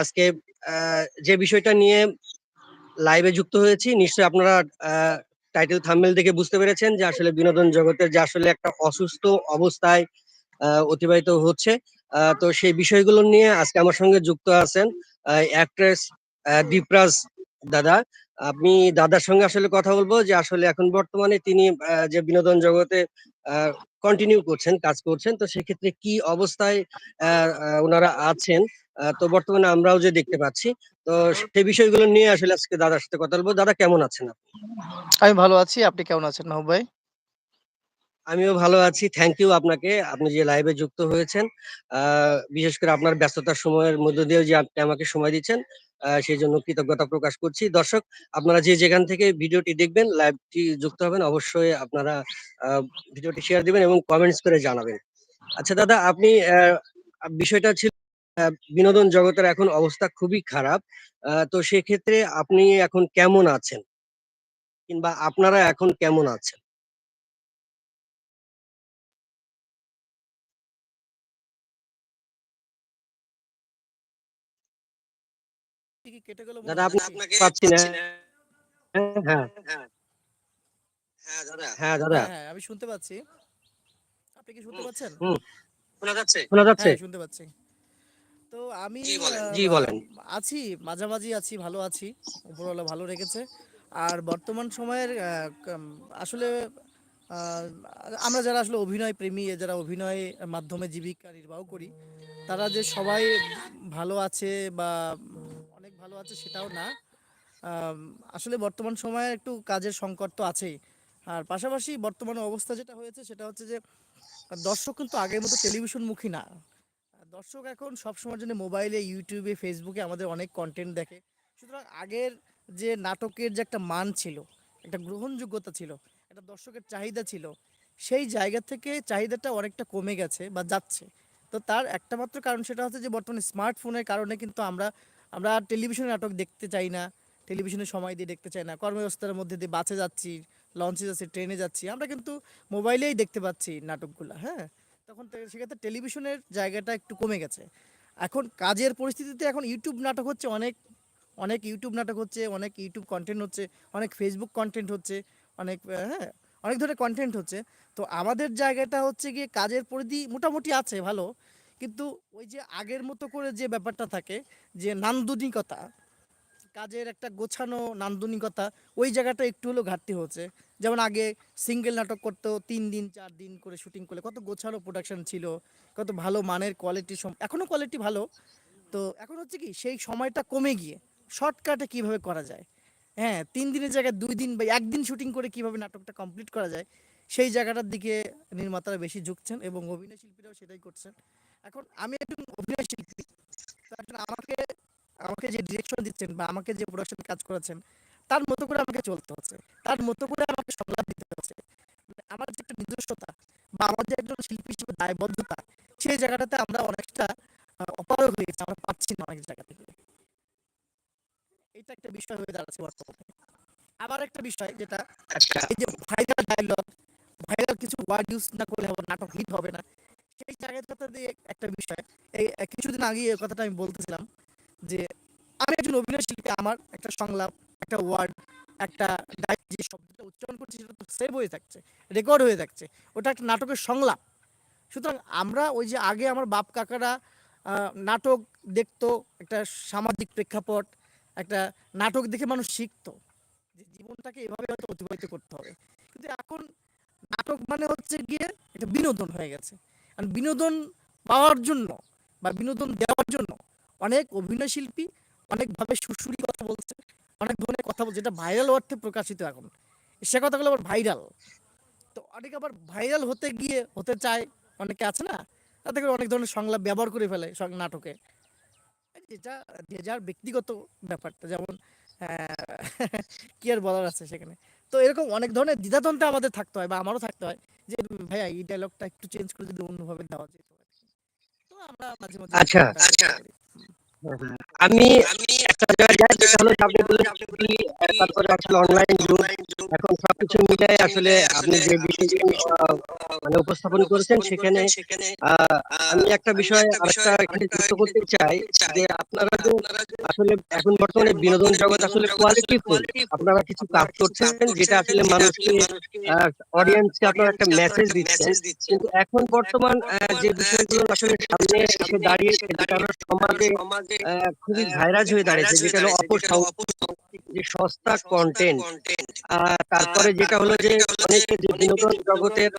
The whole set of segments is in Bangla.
আজকে যে বিষয়টা নিয়ে লাইভে যুক্ত হয়েছি, নিশ্চয়ই আপনারা টাইটেল থামেল দেখে বুঝতে পেরেছেন যে আসলে বিনোদন জগতের যে আসলে একটা অসুস্থ অবস্থায় অতিবাহিত হচ্ছে। তো সেই বিষয়গুলো নিয়ে আজকে আমার সঙ্গে যুক্ত আছেন অ্যাক্ট্রেস দীপরাজ দাদা। আমি দাদার সঙ্গে আসলে কথা বলব যে আসলে এখন বর্তমানে তিনি যে বিনোদন জগতে কন্টিনিউ করছেন, কাজ করছেন। তো সেক্ষেত্রে কি অবস্থায় ওনারা আছেন? তো বর্তমানে আমরাও যে দেখতে পাচ্ছি। তো সেই বিষয়গুলো নিয়ে আসলে আজকে দাদার সাথে কথা বলব। দাদা কেমন আছেন আপনি? আমি ভালো আছি। আপনি কেমন আছেন মাহবুব ভাই? আমিও ভালো আছি। থ্যাংক ইউ আপনাকে। আপনি যে লাইভে যুক্ত হয়েছেন। বিশেষ করে আপনার ব্যস্ততার সময়ের মধ্য দিয়েও যে আপনি আমাকে সময় দিচ্ছেন, সেই জন্য কৃতজ্ঞতা প্রকাশ করছি। দর্শক আপনারা যে যেখান থেকে ভিডিওটি দেখবেন, লাইভটি যুক্ত হবেন অবশ্যই আপনারা ভিডিওটি শেয়ার দিবেন এবং কমেন্টস করে জানাবেন। আচ্ছা দাদা আপনি বিষয়টা ছিল বিনোদন জগতের এখন অবস্থা খুবই খারাপ। তো সেক্ষেত্রে আপনি এখন কেমন আছেন? কিংবা আপনারা এখন কেমন আছেন? কি কেটে গেল মনে দাদা আপনাকে পাচ্ছি না। হ্যাঁ, হ্যাঁ। হ্যাঁ, দাদা। হ্যাঁ, হ্যাঁ, আমি শুনতে পাচ্ছি। আপনি কি শুনতে পাচ্ছেন? শোনা যাচ্ছে? শোনা যাচ্ছে? হ্যাঁ, শুনতে পাচ্ছি। তো আমি জি বলেন। আছি, মাঝামাঝি আছি, ভালো আছি। উপরওয়ালা ভালো রেখেছে। আর বর্তমান সময়ের আসলে আমরা যারা আসলে অভিনয় প্রেমী, যারা অভিনয়ের মাধ্যমে জীবিকা নির্বাহ করি, তারা যে সবাই ভালো আছে বা ভালো আছে সেটাও না। আসলে বর্তমান সময়ে একটু কাজের সংকট তো আছেই। আর পাশাপাশি বর্তমান অবস্থা যেটা হয়েছে সেটা হচ্ছে যে দর্শক কিন্তু আগের মতো টেলিভিশনমুখী না। দর্শক এখন সবসময়ের জন্য মোবাইলে, ইউটিউবে, ফেসবুকে আমাদের অনেক কন্টেন্ট দেখে। সুতরাং আগের যে নাটকের যে একটা মান ছিল, একটা গ্রহণযোগ্যতা ছিল, একটা দর্শকের চাহিদা ছিল, সেই জায়গা থেকে চাহিদাটা অনেকটা কমে গেছে বা যাচ্ছে। তো তার একটা মাত্র কারণ সেটা হচ্ছে যে বর্তমানে স্মার্টফোনের কারণে কিন্তু আমরা আমরা টেলিভিশনে নাটক দেখতে চাই না। টেলিভিশনে সময় দিয়ে দেখতে চাই না। কর্মব্যস্ততার মধ্যে দিয়ে বাসে যাচ্ছি, লঞ্চে যাচ্ছি, ট্রেনে যাচ্ছি। আমরা কিন্তু মোবাইলেই দেখতে পাচ্ছি নাটকগুলো হ্যাঁ? তখন সেক্ষেত্রে টেলিভিশনের জায়গাটা একটু কমে গেছে। এখন কাজের পরিস্থিতিতে এখন ইউটিউব নাটক হচ্ছে অনেক, অনেক ইউটিউব নাটক হচ্ছে, অনেক ইউটিউব কন্টেন্ট হচ্ছে, অনেক ফেসবুক কন্টেন্ট হচ্ছে, অনেক হ্যাঁ? অনেক ধরনের কন্টেন্ট হচ্ছে। তো আমাদের জায়গাটা হচ্ছে গিয়ে কাজের পরিধি মোটামুটি আছে ভালো। কিন্তু ওই যে আগের মতো করে যে ব্যাপারটা থাকে যে নান্দনিকতা, কাজের একটা গোছানো নান্দনিকতা, ওই জায়গাটা একটু হলেও ঘাটতি হচ্ছে। যেমন আগে সিঙ্গেল নাটক করতো তিন দিন চার দিন করে শুটিং করলে কত গোছানো প্রোডাকশন ছিল, কত ভালো মানের কোয়ালিটি সম এখনও কোয়ালিটি ভালো। তো এখন হচ্ছে কি সেই সময়টা কমে গিয়ে শর্টকাটে কীভাবে করা যায়? হ্যাঁ, তিন দিনের জায়গায় দুই দিন বা ১ দিন শুটিং করে কীভাবে নাটকটা কমপ্লিট করা যায়? সেই জায়গাটার দিকে নির্মাতারা বেশি ঝুঁকছেন এবং অভিনয় শিল্পীরাও সেটাই করছেন। এখন আমি একজন অভিনয় শিল্পী। আমাকে আমাকে যে ডিরেকশন দিচ্ছেন বা আমাকে যে প্রোডাকশন কাজ করাচ্ছেন, তার মতো করে আমাকে চলতে হচ্ছে। তার মতো করে আমাকে সংলাপ দিতে হচ্ছে। মানে আমার যে একটা নিজস্বতা বা আমার যে একজন শিল্পী হিসেবে দায়বদ্ধতা, সেই জায়গাটাতে আমরা অনেকটা অপারগ হয়ে গেছি। আমরা পাচ্ছি না অনেক জায়গা থেকে। এটা একটা বিষয় হয়ে দাঁড়াচ্ছে বর্তমানে। আবার একটা বিষয় যেটা আচ্ছা। এই যে ভাইরাল ডায়লগ ভাইরাল কিছু ওয়ার্ড ইউজ না করলে হবে নাটক হিট হবে না। জায়গাটাতে দিয়ে একটা বিষয়। এই কিছুদিন আগেই এই কথাটা আমি বলতেছিলাম যে আমি একজন অভিনয় শিল্পী। আমার একটা সংলাপ, একটা ওয়ার্ড, একটা যে শব্দটা উচ্চারণ সেটা তো সেভ হয়ে থাকছে, রেকর্ড হয়ে থাকছে। ওটা একটা নাটকের সংলাপ। সুতরাং আমরা ওই যে আগে আমার বাপ কাকারা নাটক দেখতো, একটা সামাজিক প্রেক্ষাপট, একটা নাটক দেখে মানুষ শিখতো। যে জীবনটাকে এভাবে হয়তো অতিবাহিত করতে হবে। কিন্তু এখন নাটক মানে হচ্ছে গিয়ে একটা বিনোদন হয়ে গেছে। আর বিনোদন পাওয়ার জন্য বা বিনোদন দেওয়ার জন্য অনেক অভিনয় শিল্পী অনেকভাবে সুরসুরি কথা বলছে, অনেক ধরনের কথা বলছে যেটা ভাইরাল অর্থে প্রকাশিত এখন। সে কথাগুলো আবার ভাইরাল। তো অনেকে আবার ভাইরাল হতে গিয়ে হতে চায়, অনেকে আছে না? তাতে করে অনেক ধরনের সংলাপ ব্যবহার করে ফেলে নাটকে। যেটা যে যার ব্যক্তিগত ব্যাপারটা যেমন কি আর বলার আছে সেখানে। তো এরকম অনেক ধরনের দ্বিধাদ্বন্দ্বে আমাদের থাকতে হয় বা আমারও থাকতে হয় যে ভাইয়া এই ডায়লগটা একটু চেঞ্জ করে যদি অন্যভাবে দেওয়া যেত। তো আমরা মাঝে, মাঝে আচ্ছা। আচ্ছা হ্যাঁ। আমি আপনারা বিনোদন আসলে আপনারা কিছু কাজ করছেন যেটা আসলে মানুষকে অডিয়েন্সকে আপনারা একটা মেসেজ দিচ্ছেন। কিন্তু এখন বর্তমান যে বিষয়গুলো আসলে সামনে এসে দাঁড়িয়েছে যেটা সমাজে খুবই ভাইরাস হয়ে দাঁড়িয়েছে যেটা হলো অপসংস্কৃতি যে সস্তা কন্টেন্ট তারপরে যেটা হলো যে অনেকে যে বিনোদন জগতের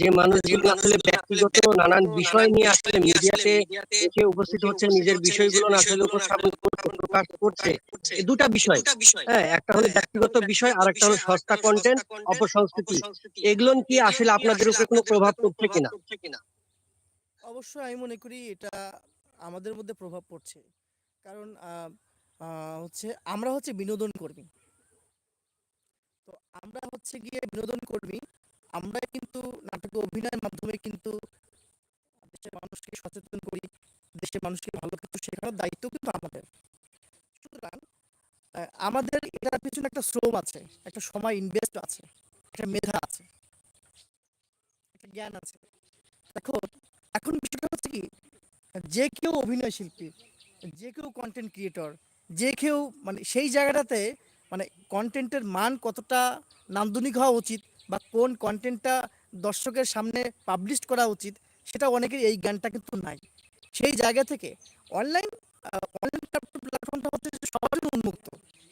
যে মানুষগুলো আসলে ব্যক্তিগত নানান বিষয় নিয়ে আসলে মিডিয়াতে এসে উপস্থিত হচ্ছে নিজের বিষয়গুলো আসলে উপস্থাপন করছে প্রকাশ করছে। এই দুটা বিষয়। হ্যাঁ একটা হলো ব্যক্তিগত বিষয় আর একটা হলো সস্তা কন্টেন্ট অপসংস্কৃতি। এগুলো কি আসলে আপনাদের উপরে কোনো প্রভাব পড়ছে কিনা? অবশ্যই আমি মনে করি এটা আমাদের মধ্যে প্রভাব পড়ছে। কারণ আহ, হচ্ছে আমরা হচ্ছে বিনোদন কর্মী। তো আমরা হচ্ছে গিয়ে বিনোদন কর্মী আমরা কিন্তু নাটকে অভিনয়ের মাধ্যমে কিন্তু দেশের মানুষকে সচেতন করি, দেশের মানুষকে ভালো কিছু শেখানোর দায়িত্ব কিন্তু আমাদের। সুতরাং আমাদের এটার পিছনে একটা শ্রম আছে, একটা সময় ইনভেস্ট আছে, একটা মেধা আছে, একটা জ্ঞান আছে। দেখো, এখন বিষয়টা হচ্ছে কি, যে কেউ অভিনয় শিল্পী, যে কেউ কন্টেন্ট ক্রিয়েটর যে কেউ মানে সেই জায়গাটাতে মানে কন্টেন্টের মান কতটা নান্দনিক হওয়া উচিত বা কোন কন্টেন্টটা দর্শকের সামনে পাবলিশ করা উচিত, সেটা অনেকের এই জ্ঞানটা কিন্তু নাই। সেই জায়গা থেকে অনলাইন অনলাইন প্ল্যাটফর্মটা হচ্ছে যে সবার উন্মুক্ত।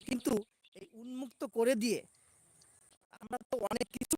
কিন্তু এই উন্মুক্ত করে দিয়ে আমরা তো অনেক কিছুকেই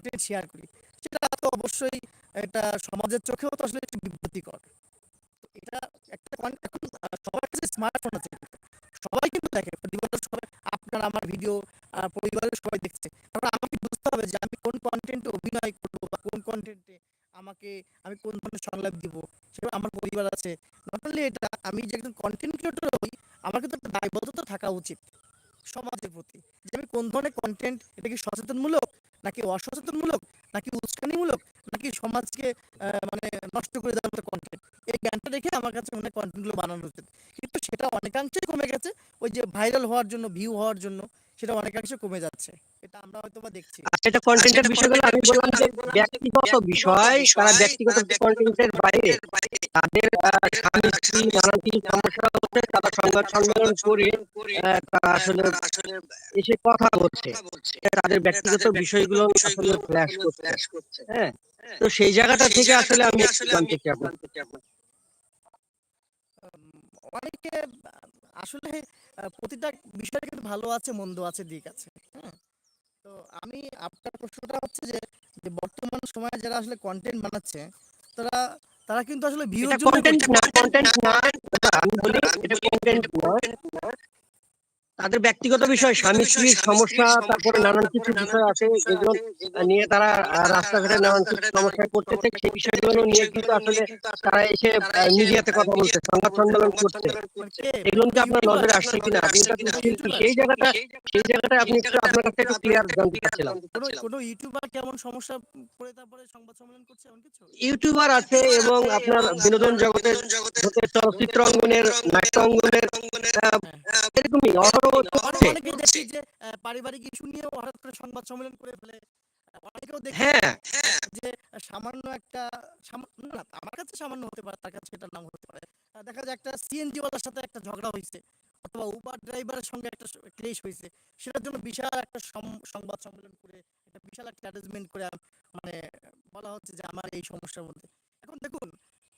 কন্টেন্ট শেয়ার করি। সেটা তো অবশ্যই এটা সমাজের চোখেও তো আসলে একটু বিব্রতিকর এটা একটা এখন সবার কাছে স্মার্টফোন আছে। সবাই কিন্তু দেখে সবাই, আপনার, আমার ভিডিও পরিবারের সবাই দেখছে। তারপর আমাকে বুঝতে হবে যে আমি কোন কন্টেন্টে অভিনয় করব বা কোন কন্টেন্টে আমাকে, আমি কোন ধরনের সংলাপ দিব সেটা আমার পরিবার আছে। নট অনলি এটা, আমি যে একজন কন্টেন্ট ক্রিয়েটর হই, আমার কিন্তু একটা দায়বদ্ধতা থাকা উচিত সমাজের প্রতি। যে আমি কোন ধরনের কন্টেন্ট এটা কি সচেতনমূলক নাকি অসচেতনমূলক, নাকি উস্কানিমূলক, নাকি সমাজকে মানে নষ্ট করে দেওয়ার মতো কন্টেন্ট এই জ্ঞানটা দেখে আমার কাছে মনে কন্টেন্টগুলো বানানো উচিত। কিন্তু সেটা অনেকাংশেই কমে গেছে। ওই যে ভাইরাল হওয়ার জন্য ভিউ হওয়ার জন্য। সেটা অনেকাংশে কমে যাচ্ছে। এটা আমরা হয়তো বা দেখছি। আচ্ছা এটা কন্টেন্টের বিষয়গুলো আমি বললাম যে ব্যক্তিগত বিষয় তারা ব্যক্তিগত কন্টেন্টের বাইরে তাদের স্বামী স্ত্রী নানান কিছু সমস্যা হচ্ছে তারা সংবাদ সম্মেলন করে তারা আসলে এসে কথা বলছে। তাদের ব্যক্তিগত বিষয়গুলো আসলে ফ্ল্যাশ করছে। হ্যাঁ তো সেই জায়গাটা থেকে আসলে আমি জানতে চাই অনেকে আসলে প্রতিটা বিষয় কিন্তু ভালো আছে মন্দ আছে দিক আছে হ্যাঁ? তো আমি আপনার প্রশ্নটা হচ্ছে যে যে বর্তমান সময়ে যারা আসলে কন্টেন্ট বানাচ্ছে তারা তারা কিন্তু আসলে ভিউ কন্টেন্ট না কন্টেন্ট না আমি বলি এটা কন্টেন্ট না তাদের ব্যক্তিগত বিষয় স্বামী স্ত্রীর সমস্যা তারপরে নানান কিছু বিষয় আছে যেগুলো নিয়ে তারা রাস্তাঘাটে নানান কিছু সমস্যায় পড়তেছে। সেই বিষয়গুলো নিয়ে কিন্তু আসলে তারা এসে মিডিয়াতে কথা বলছে সংবাদ সম্মেলন করছে। এগুলো কি আপনার? নজরে আসছে কিনা? আপনি সেই জায়গাটা সেই জায়গাটা আপনি একটু আপনার কাছে একটু ক্লিয়ার জানতে চাচ্ছিলাম। কোনো ইউটিউবার কেমন সমস্যা পড়ে তারপরে সংবাদ সম্মেলন করছে? এমন কিছু? ইউটিউবার আছে এবং আপনার বিনোদন জগতের জগতের চলচ্চিত্র অঙ্গনের নাট্য অঙ্গনের এরকমই অহরহ অনেক চলছে যে পারিবারিক ইস্যু নিয়েও হঠাৎ করে সংবাদ সম্মেলন করে ফেলে। অনেকেও দেখি হ্যাঁ। যে সামান্য একটা না আমার কাছে সামান্য হতে পারে তার কাছে এটার নাম হতে পারে। দেখা যায় একটা সিএনজি ওয়ালার সাথে একটা ঝগড়া হয়েছে অথবা উবার ড্রাইভারের সঙ্গে একটা ক্লেশ হয়েছে। সেটার জন্য বিশাল একটা সংবাদ সম্মেলন করে একটা বিশাল একটা অ্যারেঞ্জমেন্ট করে মানে বলা হচ্ছে যে আমার এই সমস্যার মধ্যে। এখন দেখুন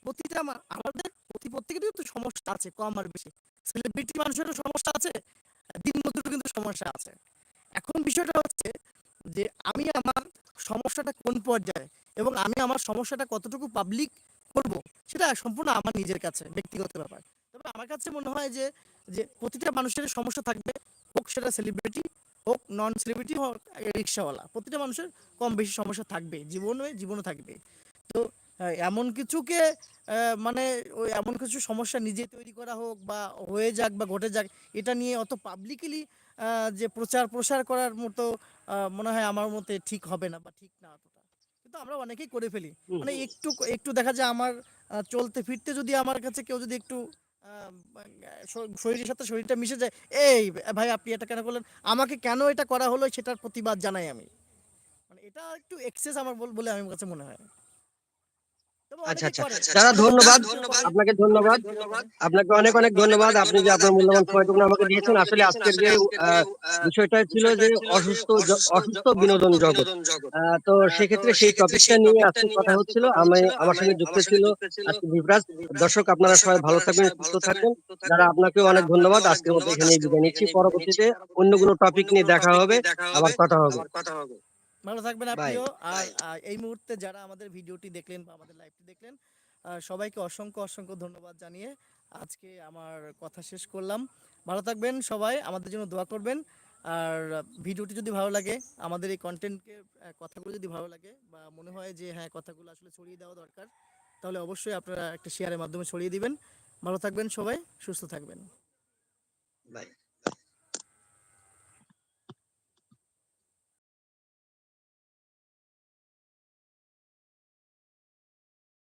প্রতিটা আমাদের প্রতি প্রত্যেকেরই তো সমস্যা আছে কম আর বেশি। সেলিব্রিটি মানুষেরও সমস্যা আছে দিন মজুরেরও কিন্তু সমস্যা আছে। এখন বিষয়টা হচ্ছে যে আমি আমার সমস্যাটা কোন পর্যায়ে এবং আমি আমার সমস্যাটা কতটুকু পাবলিক করব, সেটা সম্পূর্ণ আমার নিজের কাছে ব্যক্তিগত ব্যাপার। তবে আমার কাছে মনে হয় যে যে প্রতিটা মানুষের সমস্যা থাকবে, হোক সেটা সেলিব্রিটি হোক নন সেলিব্রিটি হোক রিক্সাওয়ালা, প্রতিটা মানুষের কম বেশি সমস্যা থাকবে, জীবনে, জীবনও থাকবে। তো এমন কিছুকে মানে ওই এমন কিছু সমস্যা নিজে তৈরি করা হোক বা হয়ে যাক বা ঘটে যাক এটা নিয়ে অত পাবলিকলি যে প্রচার প্রসার করার মতো মনে হয় আমার মতে ঠিক হবে না বা ঠিক না অতটা। কিন্তু আমরা অনেকেই করে ফেলি। মানে একটু একটু দেখা যায় আমার চলতে ফিরতে যদি আমার কাছে কেউ যদি একটু শরীরের সাথে শরীরটা মিশে যায় এই ভাই আপনি এটা কেন করলেন? আমাকে কেন এটা করা হলো সেটার প্রতিবাদ জানাই আমি? মানে এটা একটু এক্সেস আমার বল- বলে আমার কাছে মনে হয়। আচ্ছা আচ্ছা। দাদা ধন্যবাদ। আপনাকে ধন্যবাদ। আপনাকে অনেক অনেক ধন্যবাদ। আপনি যে আপনার মূল্যবান সময়টুকু আমাকে দিয়েছেন আসলে আজকের যে বিষয়টা ছিল যে অসুস্থ অসুস্থ বিনোদন জগৎ। তো সেক্ষেত্রে সেই টপিকটা নিয়ে আজকে কথা হচ্ছিল। আমি আমার সঙ্গে যুক্ত ছিল আজকে বিভ্রাজ দর্শক আপনারা সবাই ভালো থাকবেন সুস্থ থাকবেন। যারা আপনাকেও অনেক ধন্যবাদ। আজকের মতো এখানে বিদায় নিচ্ছি। পরবর্তীতে অন্য কোনো টপিক নিয়ে দেখা হবে। আবার কথা হবে। ভালো থাকবেন আপনিও। আর এই মুহূর্তে যারা আমাদের ভিডিওটি দেখলেন বা আমাদের লাইভটি দেখলেন সবাইকে অসংখ্য অসংখ্য ধন্যবাদ জানিয়ে আজকে আমার কথা শেষ করলাম। ভালো থাকবেন সবাই আমাদের জন্য দোয়া করবেন। আর ভিডিওটি যদি ভালো লাগে আমাদের এই কন্টেন্টকে কথাগুলো যদি ভালো লাগে বা মনে হয় যে হ্যাঁ কথাগুলো আসলে ছড়িয়ে দেওয়া দরকার তাহলে অবশ্যই আপনারা একটা শেয়ারের মাধ্যমে ছড়িয়ে দিবেন। ভালো থাকবেন সবাই সুস্থ থাকবেন। বাই